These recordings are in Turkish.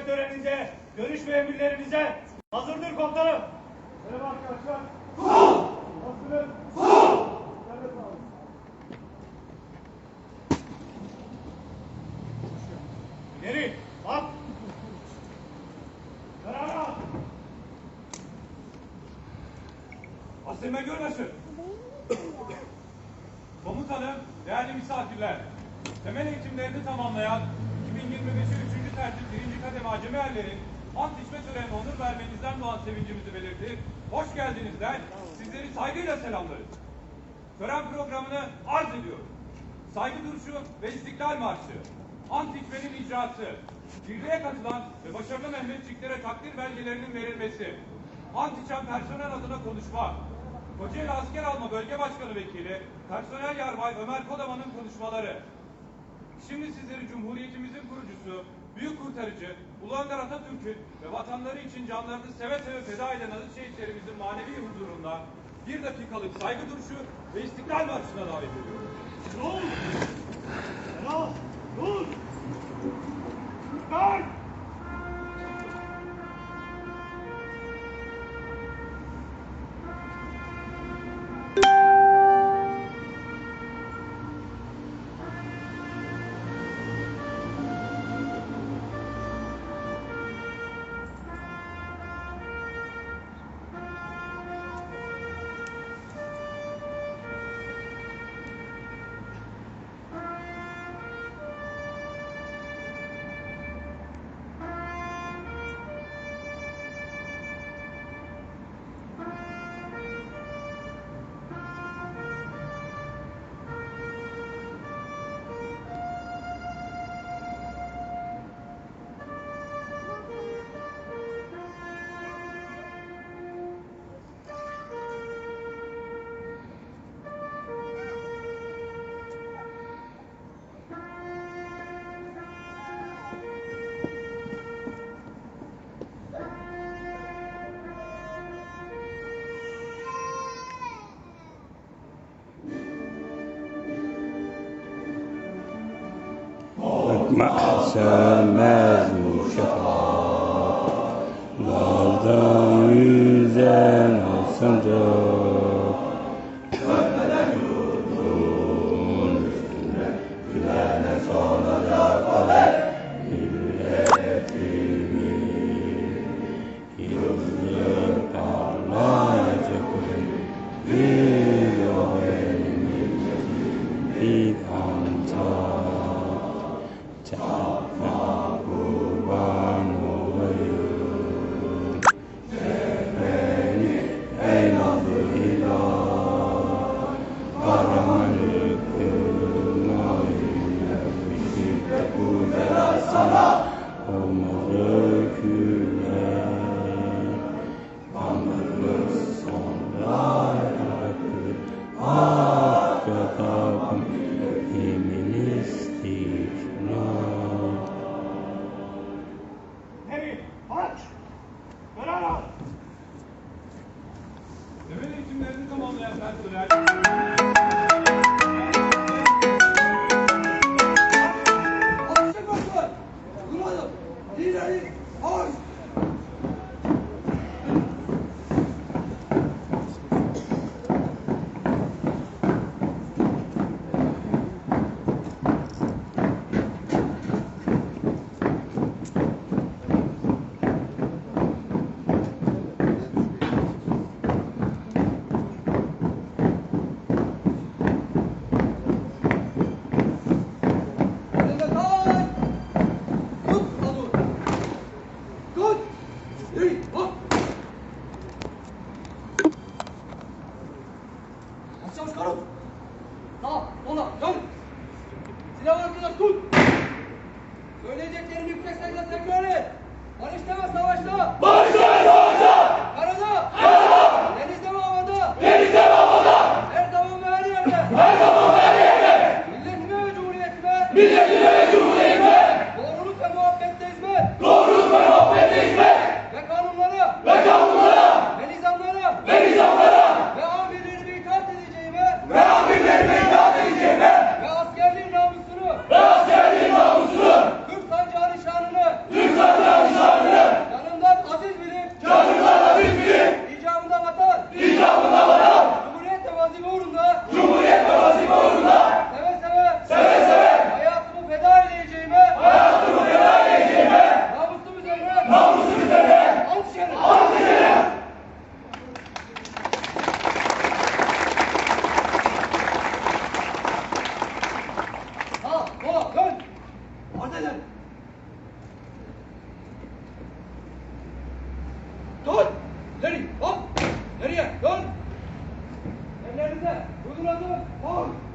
içme töreninize, görüş ve emirlerinize hazırdır komutanım. Merhaba arkadaşlar. Nerede sağlık? İleri, bak. Karara. Asime Gölbaşı. Komutanım, değerli misafirler. Temel eğitimlerini tamamlayan 2025'e 3. tertip 1. kademe acemi erlerin ant içme törenine onur vermenizden doğan sevincimizi belirtir. Hoş geldiniz der. Sizleri saygıyla selamlarız. Tören programını arz ediyorum. Saygı duruşu ve istiklal marşı. Ant içmenin icrası. Birliğe katılan ve başarılı Mehmetçiklere takdir belgelerinin verilmesi. Ant içen personel adına konuşma. Kocaeli Asker Alma Bölge Başkanı Vekili, Personel Yarbay Ömer Kodaman'ın konuşmaları. Şimdi sizleri Cumhuriyetimizin kurucusu, büyük kurtarıcı, Ulu Önder Atatürk'ün ve vatanları için canlarını seve seve feda eden aziz şehitlerimizin manevi huzurunda bir dakikalık saygı duruşu ve istiklal marşına davet ediyorum. Dur! Helal! Dur! Dikkat! Bakmak sönmez bu şafak Daldan yüzen o sancak Emin istiklal Nereye? Aç! Karara! Temel eğitimlerini tamamlayan personel Atışa başlar. Hold on, hold on.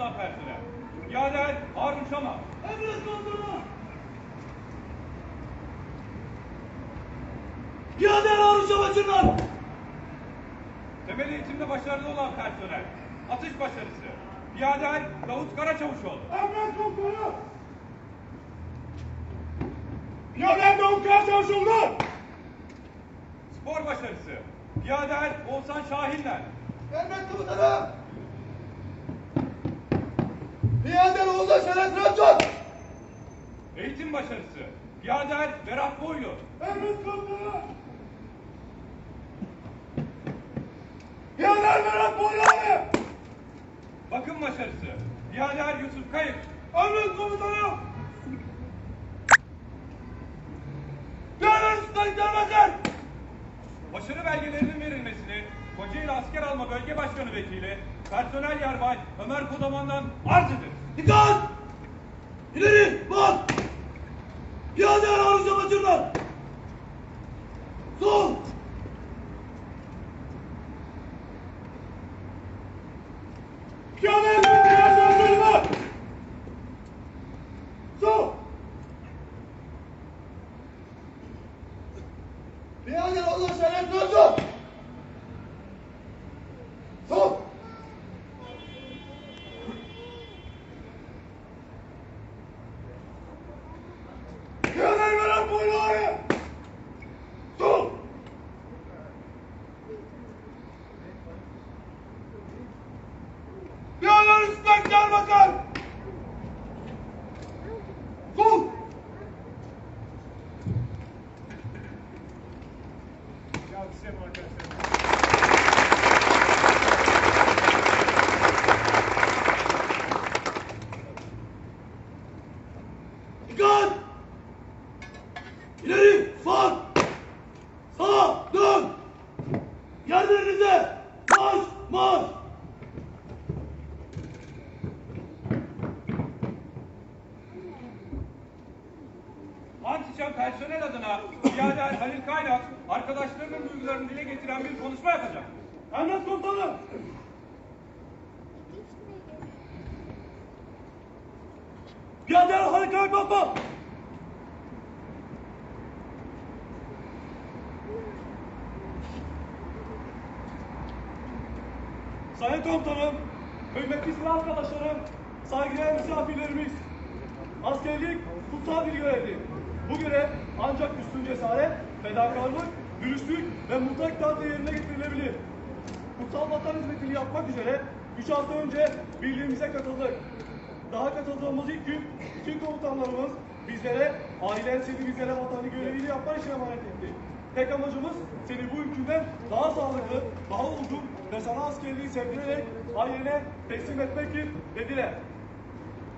Başkanlığı'na ilk katılan personel. Yader Harun Şama. Emret komutanım. Piyadeler Harun Savaşçılar. Temel eğitimde başarılı olan personel. Atış başarısı. Piyader Davut Karaçavuşoğlu. Emret komutanım. Piyadeler Davut Karaçavuşoğlu. Spor başarısı. Piyader Oğuzhan Şahinler. Emret komutanım! Piyade Oğuz'a Şeref Ramazan! Eğitim başarısı. Piyader Berat Boylu. Emret komutanım. Piyadeler Berat Boyları. Bakım başarısı. Piyader Yusuf Kayık. Emret komutanım. Piyadeler Sultan Gelmezler. Başarı belgelerinin verilmesini Kocaeli Asker Alma Bölge Başkanı Vekili Personel Yarbay Ömer Kodaman'dan arz ederim. Dikkat! İleri bak! Piyadeler Harun Savaşçılar. Sol! Piyadeler Savaşçılar. Sol! Piyade Oğuz'a Şeref Ramazan! Sol! Piyadeler Berat Boyları. Sol! Piyadeler Sultan Gelmezler. Sol! Dikkat! İleri, sağ! Sağa, dön! Yerlerinize! Marş, marş! Antişen personel adına Piyader Halil Kaynak arkadaşlarının duygularını dile getiren bir konuşma yapacak. Emret komutanım! Piyadeler hareket baba! Sayın komutanım, kıymetli silah arkadaşlarım, saygıdeğer misafirlerimiz, askerlik kutsal bir görevdir. Bu ancak üstün cesaret, fedakarlık, dürüstlük ve mutlak itaatla yerine getirilebilir. Kutsal vatan hizmetini yapmak üzere 3 hafta önce birliğimize katıldık. Daha katıldığımız ilk gün bütün komutanlarımız bizlere, ailen seni bizlere vatanı görevini yapman için emanet etti. Tek amacımız seni bu ülkünden daha sağlıklı, daha olgun ve sana askerliği sevdirerek ailene teslim etmektir dediler.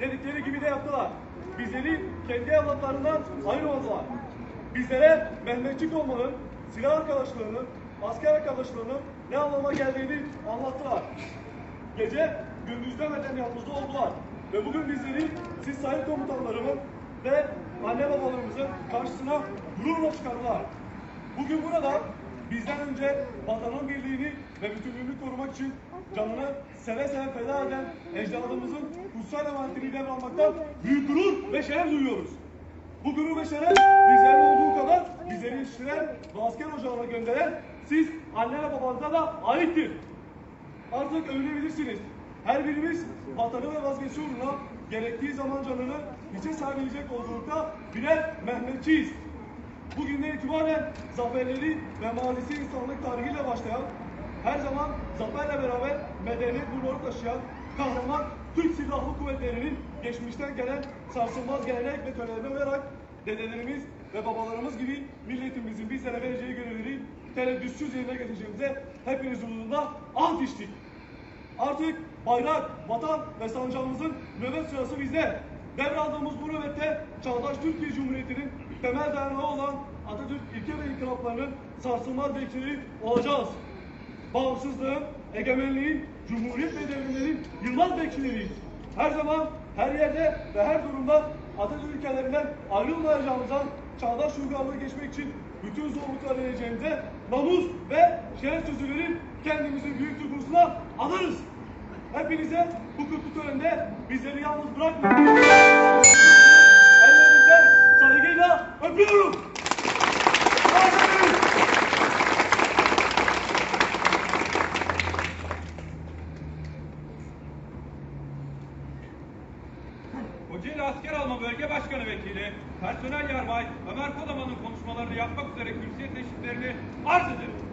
Dedikleri gibi de yaptılar. Bizleri kendi evlatlarından ayırmadılar. Bizlere Mehmetçik olmanın, silah arkadaşlığının, asker arkadaşlığının ne anlama geldiğini anlattılar. Gece gündüz demeden yanımızda oldular. Ve bugün bizleri siz sayın komutanlarımın ve anne babalarımızın karşısına gururla çıkardılar. Bugün burada bizden önce vatanın birliğini ve bütünlüğünü korumak için canını seve seve feda eden ecdadımızın kutsal emanetini devralmaktan büyük gurur ve şeref duyuyoruz. Bu gurur ve şeref bizlerin olduğu kadar bizleri yetiştiren ve asker ocağına gönderen siz anne ve babanıza da aittir. Artık övünebilirsiniz. Her birimiz vatanı ve vazgeçi uğruna gerektiği zaman canını hiçe sayabilecek olduğunda birer Mehmetçiyiz. Bugünden itibaren zaferleri ve mazisi insanlık tarihiyle başlayan her zaman zaferle beraber medeniyet nurları taşıyan kahraman Türk Silahlı Kuvvetleri'nin geçmişten gelen sarsılmaz gelenek ve törenlerine uyarak dedelerimiz ve babalarımız gibi milletimizin bizlere vereceği görevleri tereddütsüz yerine getireceğimize hepiniz huzurunda ant içtik. Artık bayrak, vatan ve sancağımızın nöbet sırası bizde. Devraldığımız bu nöbette çağdaş Türkiye Cumhuriyeti'nin temel dayanağı olan Atatürk ilke ve inkılaplarının sarsılmaz bekçileri olacağız. Bağımsızlığın, egemenliğin, cumhuriyet ve devrimlerin yılmaz bekçileriyiz. Her zaman, her yerde ve her durumda Atatürk ülkelerinden ayrılmayacağımıza, çağdaş uygarlığı geçmek için bütün zorlukları vereceğimize namus ve şeref sözü kendimizin büyük Türk adarız. Hepinize bu kutlu törende bizleri yalnız bırakmayın. Ellerinizden saygıyla öpüyorum. Aferin. Kocaeli Asker Alma Bölge Başkanı Vekili, Personel Yarbay Ömer Kolaman'ın konuşmalarını yapmak üzere kürsüye teşriflerini arz ederim.